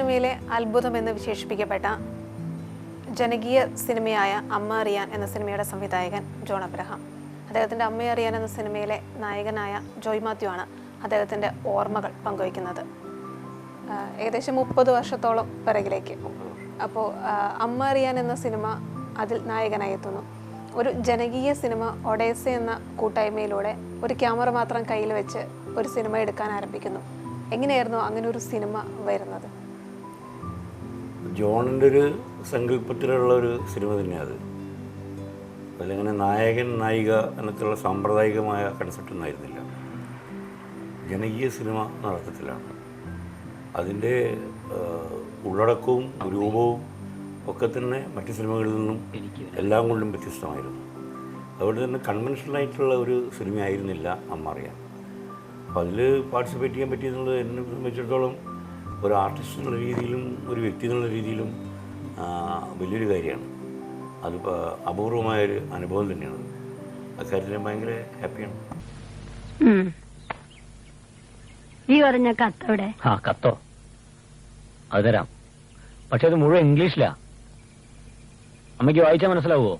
സിനിമയിലെ അത്ഭുതം എന്ന് വിശേഷിപ്പിക്കപ്പെട്ട ജനകീയ സിനിമയായ അമ്മ അറിയാൻ എന്ന സിനിമയുടെ സംവിധായകൻ ജോൺ അബ്രഹാം. അദ്ദേഹത്തിന്റെ അമ്മ അറിയാൻ എന്ന സിനിമയിലെ നായകനായ ജോയ് മാത്യു ആണ് അദ്ദേഹത്തിന്റെ ഓർമ്മകൾ പങ്കുവയ്ക്കുന്നത്. ഏകദേശം മുപ്പത് വർഷത്തോളം പിറകിലേക്ക്. അപ്പോൾ അമ്മ അറിയാൻ എന്ന സിനിമ അതിൽ നായകനായി എത്തുന്നു. ഒരു ജനകീയ സിനിമ ഒഡേസ എന്ന കൂട്ടായ്മയിലൂടെ ഒരു ക്യാമറ മാത്രം കയ്യിൽ വെച്ച് ഒരു സിനിമ എടുക്കാൻ ആരംഭിക്കുന്നു. എങ്ങനെയായിരുന്നു അങ്ങനെ ഒരു സിനിമ വരുന്നത്? ജോണിന്റെ ഒരു സങ്കല്പത്തിലുള്ള ഒരു സിനിമ തന്നെയാണ് അത് അതിലങ്ങനെ നായകൻ നായിക എന്നൊക്കെയുള്ള സാമ്പ്രദായികമായ കൺസെപ്റ്റ് ഒന്നായിരുന്നില്ല ജനകീയ സിനിമ എന്ന അർത്ഥത്തിലാണ് അതിന്റെ ഉള്ളടക്കവും രൂപവും ഒക്കെ തന്നെ മറ്റു സിനിമകളിൽ നിന്നും എല്ലാം കൊണ്ടും വ്യത്യസ്തമായിരുന്നു. അതുകൊണ്ട് തന്നെ കൺവെൻഷണൽ ആയിട്ടുള്ള ഒരു സിനിമയായിരുന്നില്ല അമ്മ അറിയാം. അപ്പോൾ അതിൽ പാർട്ടിസിപ്പേറ്റ് ചെയ്യാൻ പറ്റിയെന്നുള്ളത് എന്നെ സംബന്ധിച്ചിടത്തോളം ഒരു ആർട്ടിസ്റ്റ് എന്നുള്ള രീതിയിലും ഒരു വ്യക്തി എന്നുള്ള രീതിയിലും വലിയൊരു കാര്യമാണ്. അതിപ്പോൾ അപൂർവമായൊരു അനുഭവം തന്നെയാണ്. അക്കാര്യത്തിൽ ഞാൻ ഭയങ്കര ഹാപ്പിയാണ്. ഈ പറഞ്ഞ കത്തവിടെ ആ കത്തോ? അത് തരാം. പക്ഷെ അത് മുഴുവൻ ഇംഗ്ലീഷിലാ. അമ്മയ്ക്ക് വായിച്ചാൽ മനസ്സിലാവുമോ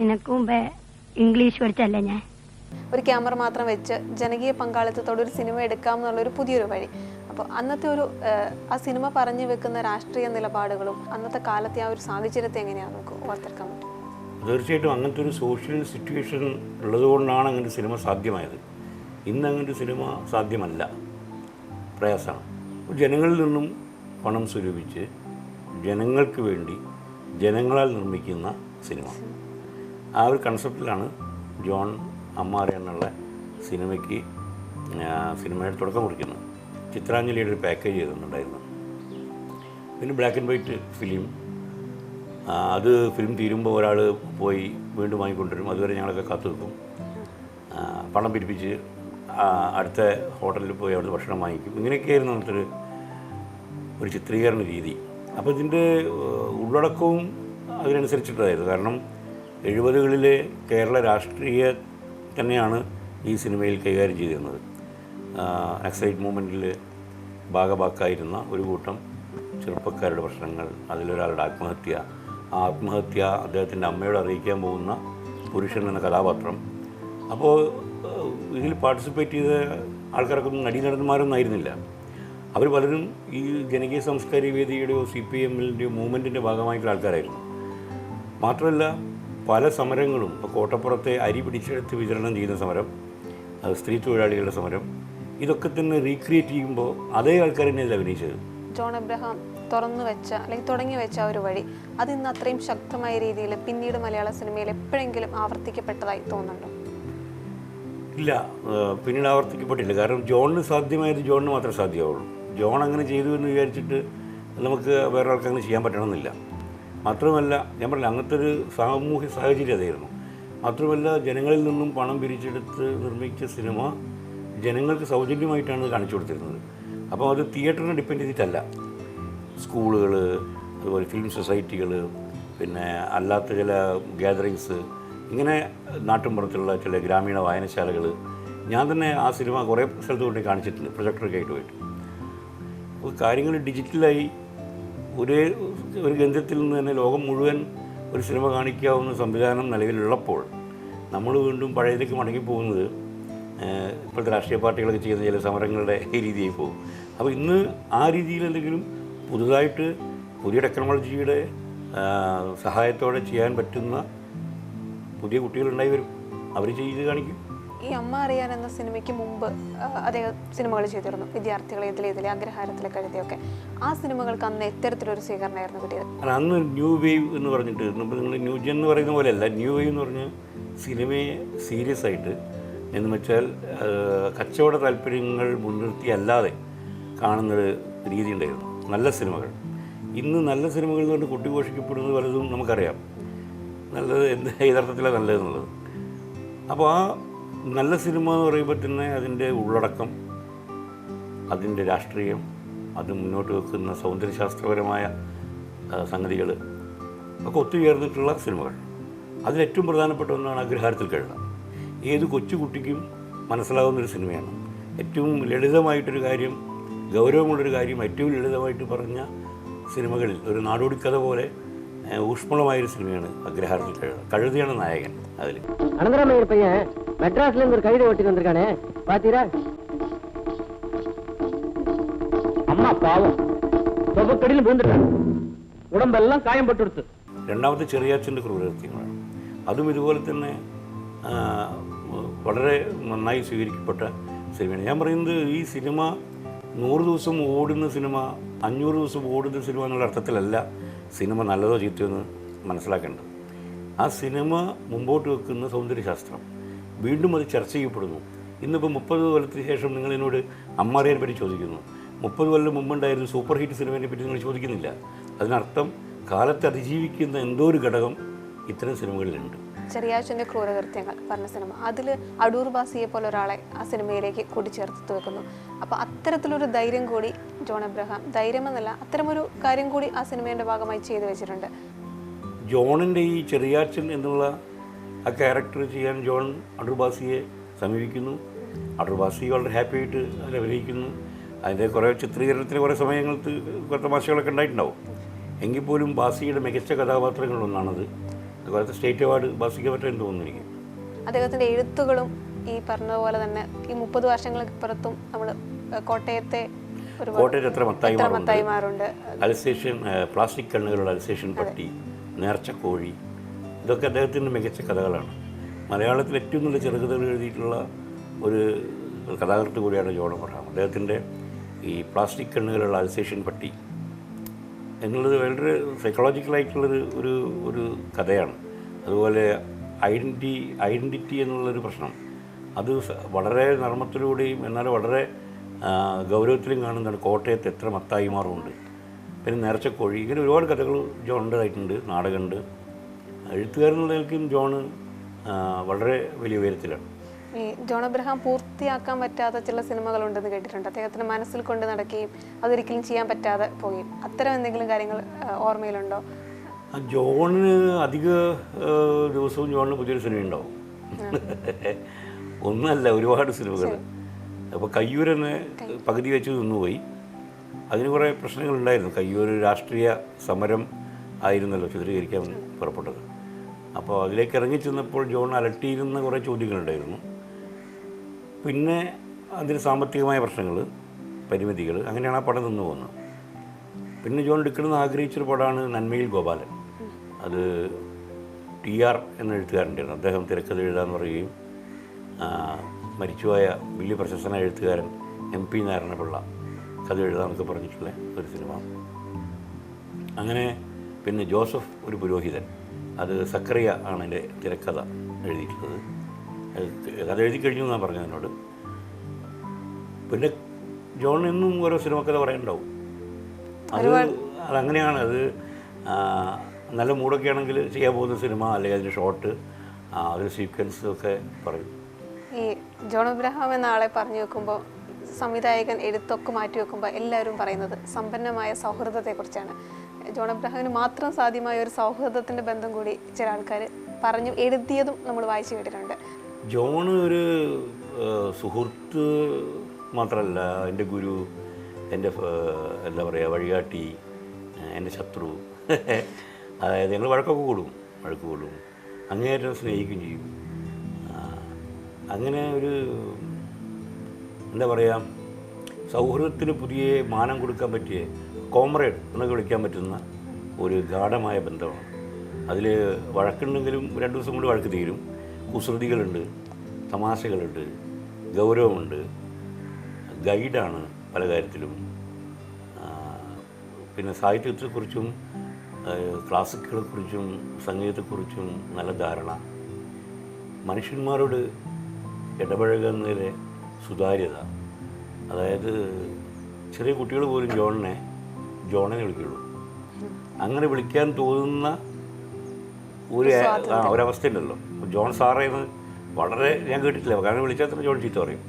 നിനക്ക് മുമ്പേ ഇംഗ്ലീഷ് പഠിച്ചല്ലേ ഞാൻ? ഒരു ക്യാമറ മാത്രം വെച്ച് ജനകീയ പങ്കാളിത്തത്തോടെ ഒരു സിനിമ എടുക്കാം എന്നുള്ള ഒരു പുതിയൊരു വഴി. അപ്പോൾ അന്നത്തെ ഒരു ആ സിനിമ പറഞ്ഞു വെക്കുന്ന രാഷ്ട്രീയ നിലപാടുകളും അന്നത്തെ കാലത്തെ ആ ഒരു സാഹചര്യത്തെ എങ്ങനെയാണ് നമുക്ക് ഓർത്തെടുക്കാൻ പറ്റും? തീർച്ചയായിട്ടും അങ്ങനത്തെ ഒരു സോഷ്യൽ സിറ്റുവേഷൻ ഉള്ളതുകൊണ്ടാണ് അങ്ങനെ സിനിമ സാധ്യമായത്. ഇന്ന് അങ്ങനെ സിനിമ സാധ്യമല്ല. പ്രയാസമാണ്. ജനങ്ങളിൽ നിന്നും പണം സ്വരൂപിച്ച് ജനങ്ങൾക്ക് വേണ്ടി ജനങ്ങളാൽ നിർമ്മിക്കുന്ന സിനിമ. ആ ഒരു കൺസെപ്റ്റിലാണ് ജോൺ അമ്മാറി എന്നുള്ള സിനിമയ്ക്ക് സിനിമയുടെ തുടക്കം കുറിക്കുന്നത്. ചിത്രാഞ്ജലിയുടെ ഒരു പാക്കേജ് ചെയ്തിട്ടുണ്ടായിരുന്നു. പിന്നെ ബ്ലാക്ക് ആൻഡ് വൈറ്റ് ഫിലിം അത് ഫിലിം തീരുമ്പോൾ ഒരാൾ പോയി വീണ്ടും വാങ്ങിക്കൊണ്ടുവരും. അതുവരെ ഞങ്ങളൊക്കെ കാത്തു നിൽക്കും. പണം പിരിപ്പിച്ച് അടുത്ത ഹോട്ടലിൽ പോയി അവിടുത്തെ ഭക്ഷണം വാങ്ങിക്കും. ഇങ്ങനെയൊക്കെയായിരുന്നു അന്നത്തെ ഒരു ചിത്രീകരണ രീതി. അപ്പോൾ ഇതിന്റെ ഉള്ളടക്കവും അതിനനുസരിച്ചിട്ടായിരുന്നു. കാരണം എഴുപതുകളിലെ കേരള രാഷ്ട്രീയ തന്നെയാണ് ഈ സിനിമയിൽ കൈകാര്യം ചെയ്തിരുന്നത്. നക്സൈറ്റ് മൂവ്മെന്റിൽ ഭാഗഭാക്കായിരുന്ന ഒരു കൂട്ടം ചെറുപ്പക്കാരുടെ പ്രശ്നങ്ങൾ അതിലൊരാളുടെ ആത്മഹത്യ. ആ ആത്മഹത്യ അദ്ദേഹത്തിന്റെ അമ്മയോട് അറിയിക്കാൻ പോകുന്ന പുരുഷൻ എന്ന കഥാപാത്രം. അപ്പോൾ ഇതിൽ പാർട്ടിസിപ്പേറ്റ് ചെയ്ത ആൾക്കാർക്കൊന്നും നടീനടന്മാരൊന്നും ആയിരുന്നില്ല അവർ പലരും ഈ ജനകീയ സാംസ്കാരിക വേദിയുടെയോ സി പി എമ്മിന്റെയോ മൂവ്മെന്റിന്റെ ഭാഗമായിട്ടുള്ള ആൾക്കാരായിരുന്നു. മാത്രമല്ല പല സമരങ്ങളും കോട്ടപ്പുറത്തെ അരി പിടിച്ചെടുത്ത് വിതരണം ചെയ്യുന്ന സമരം സ്ത്രീ തൊഴിലാളികളുടെ സമരം ഇതൊക്കെ തന്നെ റീക്രിയേറ്റ് ചെയ്യുമ്പോൾ അതേ ആൾക്കാർ തന്നെയല്ല അഭിനയിച്ചത്? ജോൺ എബ്രഹാം തുറന്നു വെച്ച അല്ലെങ്കിൽ തുടങ്ങി വെച്ച ഒരു വഴി അത് ഇന്ന് അത്രയും ശക്തമായ രീതിയിൽ പിന്നീട് മലയാള സിനിമയിൽ എപ്പോഴെങ്കിലും ആവർത്തിക്കപ്പെട്ടതായി തോന്നുന്നുണ്ടോ? ഇല്ല പിന്നീട് ആവർത്തിക്കപ്പെട്ടില്ല കാരണം ജോണിന് സാധ്യമായത് ജോണിന് മാത്രമേ സാധ്യമാവുള്ളൂ. ജോൺ അങ്ങനെ ചെയ്തു എന്ന് വിചാരിച്ചിട്ട് നമുക്ക് വേറെ ആൾക്ക് അങ്ങനെ ചെയ്യാൻ പറ്റണമെന്നില്ല. മാത്രമല്ല ഞാൻ പറഞ്ഞില്ല അങ്ങനത്തെ ഒരു സാമൂഹ്യ സാഹചര്യം അതായിരുന്നു. മാത്രമല്ല ജനങ്ങളിൽ നിന്നും പണം പിരിച്ചെടുത്ത് നിർമ്മിച്ച സിനിമ ജനങ്ങൾക്ക് സൗജന്യമായിട്ടാണ് കാണിച്ചു കൊടുത്തിരുന്നത്. അപ്പോൾ അത് തിയേറ്ററിനെ ഡിപ്പെൻഡ് ചെയ്തിട്ടല്ല. സ്കൂളുകൾ അതുപോലെ ഫിലിം സൊസൈറ്റികൾ പിന്നെ അല്ലാത്ത ചില ഗ്യാതറിങ്സ് ഇങ്ങനെ നാട്ടിൻപുറത്തുള്ള ചില ഗ്രാമീണ വായനശാലകൾ. ഞാൻ തന്നെ ആ സിനിമ കുറേ സ്ഥലത്ത് കൊണ്ട് കാണിച്ചിട്ടുണ്ട് പ്രൊജക്ടറൊക്കെ ആയിട്ട് പോയിട്ട് അപ്പോൾ കാര്യങ്ങൾ ഡിജിറ്റലായി ഒരേ ഒരു കേന്ദ്രത്തിൽ നിന്ന് തന്നെ ലോകം മുഴുവൻ ഒരു സിനിമ കാണിക്കാവുന്ന സംവിധാനം നിലവിലുള്ളപ്പോൾ നമ്മൾ വീണ്ടും പഴയതിലേക്ക് മടങ്ങി പോകുന്നത് ഇപ്പോഴത്തെ രാഷ്ട്രീയ പാർട്ടികളൊക്കെ ചെയ്യുന്ന ചില സമരങ്ങളുടെ രീതിയായി പോകും. അപ്പോൾ ഇന്ന് ആ രീതിയിൽ എന്തെങ്കിലും പുതുതായിട്ട് പുതിയ ടെക്നോളജിയുടെ സഹായത്തോടെ ചെയ്യാൻ പറ്റുന്ന പുതിയ കുട്ടികളുണ്ടായി വരും. അവർ ചെയ്ത് കാണിക്കും. ഈ അമ്മ അറിയാൻ എന്ന സിനിമയ്ക്ക് മുമ്പ് അദ്ദേഹം സിനിമകൾ ചെയ്തിരുന്നു. വിദ്യാർത്ഥികളെ ഇതിലെ ഇതിലെ അഗ്രഹാരത്തിലെ കഴുതിയൊക്കെ ആ സിനിമകൾക്ക് അന്ന് എത്തരത്തിലൊരു സ്വീകരണമായിരുന്നു കിട്ടിയത്. അന്ന് ന്യൂ വേവ് എന്ന് പറഞ്ഞിട്ട് നിങ്ങൾ ന്യൂ ജെൻ എന്ന് പറയുന്ന പോലെയല്ല. ന്യൂ വേവ് എന്ന് പറഞ്ഞ് സിനിമയെ സീരിയസ് ആയിട്ട് എന്ന് വെച്ചാൽ കച്ചവട താല്പര്യങ്ങൾ മുൻനിർത്തിയല്ലാതെ കാണുന്നൊരു രീതി ഉണ്ടായിരുന്നു. നല്ല സിനിമകൾ. ഇന്ന് നല്ല സിനിമകൾ കൊണ്ട് കൊട്ടിഘോഷിക്കപ്പെടുന്നത് പലതും നമുക്കറിയാം. നല്ലത് എന്ത് യഥാർത്ഥത്തിലാണ് നല്ലതെന്നുള്ളത്. അപ്പോൾ ആ നല്ല സിനിമ എന്ന് പറയുമ്പോൾ തന്നെ അതിന്റെ ഉള്ളടക്കം അതിന്റെ രാഷ്ട്രീയം അത് മുന്നോട്ട് വെക്കുന്ന സൗന്ദര്യശാസ്ത്രപരമായ സംഗതികൾ ഒക്കെ ഒത്തുചേർന്നിട്ടുള്ള സിനിമകൾ. അതിലേറ്റവും പ്രധാനപ്പെട്ട ഒന്നാണ് അഗ്രഹാരത്തിൽ കഴുത. ഏത് കൊച്ചുകുട്ടിക്കും മനസ്സിലാവുന്നൊരു സിനിമയാണ് ഏറ്റവും ലളിതമായിട്ടൊരു കാര്യം ഗൗരവമുള്ളൊരു കാര്യം ഏറ്റവും ലളിതമായിട്ട് പറഞ്ഞ സിനിമകളിൽ ഒരു നാടോടിക്കഥ പോലെ ഏഹ്, ഊഷ്മളമായൊരു സിനിമയാണ് അഗ്രഹാരത്തിൽ കഴുത കഴുതയാണ് നായകൻ അതിൽ அனந்தராமையர் பையன் மெட்ராஸ்ல இருந்து ஒரு கழுதை ஓட்டிட்டு வந்திருக்கானே பாத்தீரா അമ്മ പാവം തൊബക്കടിയിൽ വീണ്ടിട്ടാണ് ഉടമ്പെല്ലാം കായം പെട്ടെടുത്ത് രണ്ടാമത്തെ ചെറിയാച്ചൻ്റെ ക്രൂരകൃത്യങ്ങളാണ് അതും ഇതുപോലെ തന്നെ ആ, വളരെ നന്നായി സ്വീകരിക്കപ്പെട്ട സിനിമയാണ്. ഞാൻ പറയുന്നത് ഈ സിനിമ നൂറ് ദിവസം ഓടുന്ന സിനിമ അഞ്ഞൂറ് ദിവസം ഓടുന്ന സിനിമ എന്നുള്ള അർത്ഥത്തിലല്ല സിനിമ നല്ലതോ ചീത്തയോ എന്ന് മനസ്സിലാക്കേണ്ടത്. ആ സിനിമ മുമ്പോട്ട് വെക്കുന്ന സൗന്ദര്യശാസ്ത്രം വീണ്ടും അത് ചർച്ച ചെയ്യപ്പെടുന്നു. ഇന്നിപ്പോൾ മുപ്പത് കൊല്ലത്തിന് ശേഷം നിങ്ങൾ എന്നോട് അമ്മാറിയെ പറ്റി ചോദിക്കുന്നു. മുപ്പത് കൊല്ലം മുമ്പുണ്ടായിരുന്ന സൂപ്പർ ഹിറ്റ് സിനിമയെ പറ്റി നിങ്ങൾ ചോദിക്കുന്നില്ല. അതിനർത്ഥം കാലത്തെ അതിജീവിക്കുന്ന എന്തോ ഒരു ഘടകം ഇത്തരം സിനിമകളിലുണ്ട്. ചെറിയാച്ചന്റെ ക്രൂരകൃത്യങ്ങൾ പറഞ്ഞ സിനിമ. അതിൽ അടൂർ ബാസിയെ പോലെ ഒരാളെ ആ സിനിമയിലേക്ക് കൂട്ടിച്ചേർത്ത് വെക്കുന്നു. അപ്പോൾ അത്തരത്തിലൊരു ധൈര്യം കൂടി ജോൺ എബ്രഹാം ധൈര്യമെന്നല്ല അത്തരമൊരു കാര്യം കൂടി ആ സിനിമയുടെ ഭാഗമായി ചെയ്തു വെച്ചിട്ടുണ്ട്. ജോണിന്റെ ഈ ചെറിയാച്ചൻ എന്നുള്ള ആ ക്യാരക്ടർ ചെയ്യാൻ ജോൺ അടൂർബാസിയെ സമീപിക്കുന്നു. അടൂർബാസി വളരെ ഹാപ്പി ആയിട്ട് അതിൽ അഭിനയിക്കുന്നു. അതിന്റെ കുറേ ചിത്രീകരണത്തിന് കുറേ സമയങ്ങൾക്ക് കുറേ തമാശകളൊക്കെ ഉണ്ടായിട്ടുണ്ടാവും. എങ്കിൽ പോലും ബാസിയുടെ മികച്ച കഥാപാത്രങ്ങളിലൊന്നാണത്. അതുപോലത്തെ സ്റ്റേറ്റ് അവാർഡ് ബാസിക്ക് പറ്റുമെന്ന് തോന്നുന്നു എനിക്ക്? അദ്ദേഹത്തിന്റെ എഴുത്തുകളും ഈ പറഞ്ഞതുപോലെ തന്നെ ഈ മുപ്പത് വർഷങ്ങൾക്ക് പുറത്തും നമ്മൾ കോട്ടയത്തെ കോട്ടയത്ത് എത്ര മത്തായിമാരുണ്ട് മത്തായിമാരുണ്ട് പ്ലാസ്റ്റിക് കണ്ണുകളുടെ അലസേഷൻ പട്ടി നേർച്ചക്കോഴി ഇതൊക്കെ അദ്ദേഹത്തിന്റെ മികച്ച കഥകളാണ്. മലയാളത്തിൽ ഏറ്റവും നല്ല ചെറുകഥകൾ എഴുതിയിട്ടുള്ള ഒരു കഥാകൃത്ത് കൂടിയാണ് ജോൺ അബ്രഹാം അദ്ദേഹത്തിന്റെ ഈ പ്ലാസ്റ്റിക് കണ്ണുകളുള്ള അൽസേഷൻ പട്ടി എന്നുള്ളത് വളരെ സൈക്കോളജിക്കലായിട്ടുള്ളൊരു ഒരു ഒരു കഥയാണ്. അതുപോലെ ഐഡന്റി ഐഡന്റിറ്റി എന്നുള്ളൊരു പ്രശ്നം. അത് വളരെ നർമ്മത്തിലൂടെയും എന്നാൽ വളരെ ഗൗരവത്തിലും കാണുന്നതാണ് കോട്ടയത്ത് എത്ര മത്തായിമാറുണ്ട് പിന്നെ നേർച്ചക്കോഴി ഇങ്ങനെ ഒരുപാട് കഥകൾ ജോണിന്റെതായിട്ടുണ്ട് നാടകമുണ്ട്. നിലയ്ക്കും ജോണ് വളരെ വലിയ ഉയരത്തിലാണ്. ഈ ജോൺ അബ്രഹാം പൂർത്തിയാക്കാൻ പറ്റാത്ത ചില സിനിമകളുണ്ടെന്ന് കേട്ടിട്ടുണ്ട്. അദ്ദേഹത്തിന് മനസ്സിൽ കൊണ്ട് നടക്കുകയും അതൊരിക്കലും ചെയ്യാൻ പറ്റാതെ പോവുകയും. അത്തരം എന്തെങ്കിലും കാര്യങ്ങൾ ഓർമ്മയിലുണ്ടോ? ജോണിന് അധിക ദിവസവും ജോണിന് പുതിയൊരു സിനിമ ഉണ്ടാവും ഒന്നല്ല ഒരുപാട് സിനിമകൾ. അപ്പോൾ കയ്യൂർ തന്നെ പകുതി വെച്ച് നിന്നുപോയി. അതിന് കുറേ പ്രശ്നങ്ങളുണ്ടായിരുന്നു. കയ്യൂർ രാഷ്ട്രീയ സമരം ആയിരുന്നല്ലോ ചിത്രീകരിക്കാൻ പുറപ്പെട്ടത്. അപ്പോൾ അതിലേക്ക് ഇറങ്ങി ചെന്നപ്പോൾ ജോൺ അലട്ടിയിരുന്ന കുറേ ചോദ്യങ്ങളുണ്ടായിരുന്നു. പിന്നെ അതിന് സാമ്പത്തികമായ പ്രശ്നങ്ങൾ പരിമിതികൾ അങ്ങനെയാണ് ആ പടം നിന്ന് പോകുന്നത്. പിന്നെ ജോൺ എടുക്കണമെന്ന് ആഗ്രഹിച്ചൊരു പടമാണ് നന്മയിൽ ഗോപാലൻ. അത് ടി ആർ എന്ന എഴുത്തുകാരന്റെയാണ്. അദ്ദേഹം തിരക്കഥ എഴുതാന്ന് പറയുകയും മരിച്ചുപോയ വലിയ പ്രശസ്തനായ എഴുത്തുകാരൻ എം പി നാരായണപിള്ള കഥ എഴുതാന്നൊക്കെ പറഞ്ഞിട്ടുള്ള ഒരു സിനിമ. അങ്ങനെ പിന്നെ ജോസഫ് ഒരു പുരോഹിതൻ. അത് സക്രിയ ആണ് എന്റെ തിരക്കഥ എഴുതിയിട്ടുള്ളത്. കഥ എഴുതി കഴിഞ്ഞു എന്നാണ് പറഞ്ഞത് എന്നോട്. പിന്നെ ജോൺ എന്നും ഓരോ സിനിമ കഥ പറയാനുണ്ടാവും അത് അതങ്ങനെയാണ്. അത് നല്ല മൂടൊക്കെ ആണെങ്കിൽ ചെയ്യാൻ പോകുന്ന സിനിമ അല്ലെങ്കിൽ അതിന്റെ ഷോർട്ട് അതിന്റെ സീക്വൻസ് ഒക്കെ പറയും. ഈ ജോൺ അബ്രഹാം എന്ന ആളെ പറഞ്ഞു വെക്കുമ്പോൾ സംവിധായകൻ എഴുത്തൊക്കെ മാറ്റി വെക്കുമ്പോൾ എല്ലാവരും പറയുന്നത് സമ്പന്നമായ സൗഹൃദത്തെക്കുറിച്ചാണ്. ജോൺ അബ്രഹാമിന് മാത്രം സാധ്യമായ ഒരു സൗഹൃദത്തിന്റെ ബന്ധം കൂടി ചില ആൾക്കാർ പറഞ്ഞു എഴുതിയതും നമ്മൾ വായിച്ചു കേട്ടിട്ടുണ്ട്. ജോൺ ഒരു സുഹൃത്ത് മാത്രമല്ല എന്റെ ഗുരു എന്റെ എന്താ പറയുക വഴികാട്ടി എന്റെ ശത്രു. അതായത് ഞങ്ങൾ വഴക്കൊക്കെ കൂടും വഴക്ക് കൂടും. അങ്ങേയറ്റം സ്നേഹിക്കുകയും ചെയ്യും. അങ്ങനെ ഒരു എന്താ പറയുക സൗഹൃദത്തിന് പുതിയ മാനം കൊടുക്കാൻ പറ്റിയ കോമ്രേഡ് എന്നൊക്കെ വിളിക്കാൻ പറ്റുന്ന ഒരു ഗാഠമായ ബന്ധമാണ്. അതിൽ വഴക്കുണ്ടെങ്കിലും രണ്ട് ദിവസം കൊണ്ട് വഴക്ക് തീരും. കുസൃതികളുണ്ട് തമാശകളുണ്ട് ഗൗരവമുണ്ട്. ഗൈഡാണ് പല കാര്യത്തിലും. പിന്നെ സാഹിത്യത്തെക്കുറിച്ചും ക്ലാസിക്കുകളെക്കുറിച്ചും സംഗീതത്തെക്കുറിച്ചും നല്ല ധാരണ. മനുഷ്യന്മാരോട് ഇടപഴകുന്നതിലെ സുതാര്യത. അതായത് ചെറിയ കുട്ടികൾ പോലും ജോണിനെ ജോണിനെ വിളിക്കുള്ളൂ. അങ്ങനെ വിളിക്കാൻ തോന്നുന്ന ഒരു ആ, ഒരവസ്ഥയുണ്ടല്ലോ ജോൺ സാറേ എന്ന് വളരെ ഞാൻ കേട്ടിട്ടില്ല. കാരണം വിളിച്ചാൽ തന്നെ ജോൺ ചീത്ത പറയും.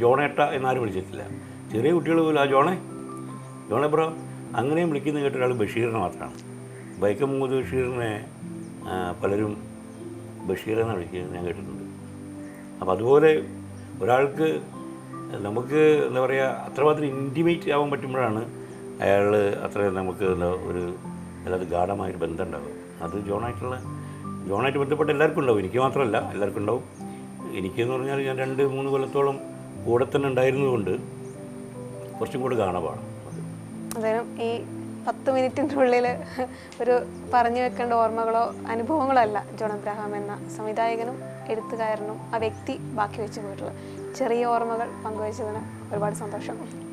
ജോണേട്ട എന്നാരും വിളിച്ചിട്ടില്ല. ചെറിയ കുട്ടികൾ പോലും ആ ജോണേ. ജോണെ ബ്രോ അങ്ങനെയും വിളിക്കുന്ന കേട്ട ഒരാൾ ബഷീറിനെ മാത്രമാണ്. ബൈക്കം മുഹമ്മദ് ബഷീറിനെ പലരും ബഷീറെന്ന് വിളിക്കുന്നത് ഞാൻ കേട്ടിട്ടുണ്ട്. അപ്പോൾ അതുപോലെ ഒരാൾക്ക് നമുക്ക് എന്താ പറയുക അത്രമാത്രം ഇന്റിമേറ്റ് ആവാൻ പറ്റുമ്പോഴാണ് അയാൾ അത്ര നമുക്ക് ഒരു അല്ലാതെ ഗാഠമായൊരു ബന്ധം ഉണ്ടാകും അത് ജോണായിട്ടുള്ള ജോണായിട്ട് ബന്ധപ്പെട്ട എല്ലാവർക്കും ഉണ്ടാവും. എനിക്ക് മാത്രമല്ല എല്ലാവർക്കും ഉണ്ടാവും. എനിക്കെന്ന് പറഞ്ഞാൽ ഞാൻ രണ്ട് മൂന്ന് കൊല്ലത്തോളം കൂടെ തന്നെ ഉണ്ടായിരുന്നതുകൊണ്ട് കുറച്ചും കൂടെ കാണാപാണ് അത് അതായത് ഈ പത്ത് മിനിറ്റിന്റെ ഉള്ളിൽ ഒരു പറഞ്ഞു വെക്കേണ്ട ഓർമ്മകളോ അനുഭവങ്ങളോ അല്ല ജോൺ അബ്രഹാം എന്ന സംവിധായകനും എഴുത്തുകാരനും ആ വ്യക്തി ബാക്കി വെച്ച് പോയിട്ടുള്ളത്. ചെറിയ ഓർമ്മകൾ പങ്കുവച്ചതിന് ഒരുപാട് സന്തോഷം.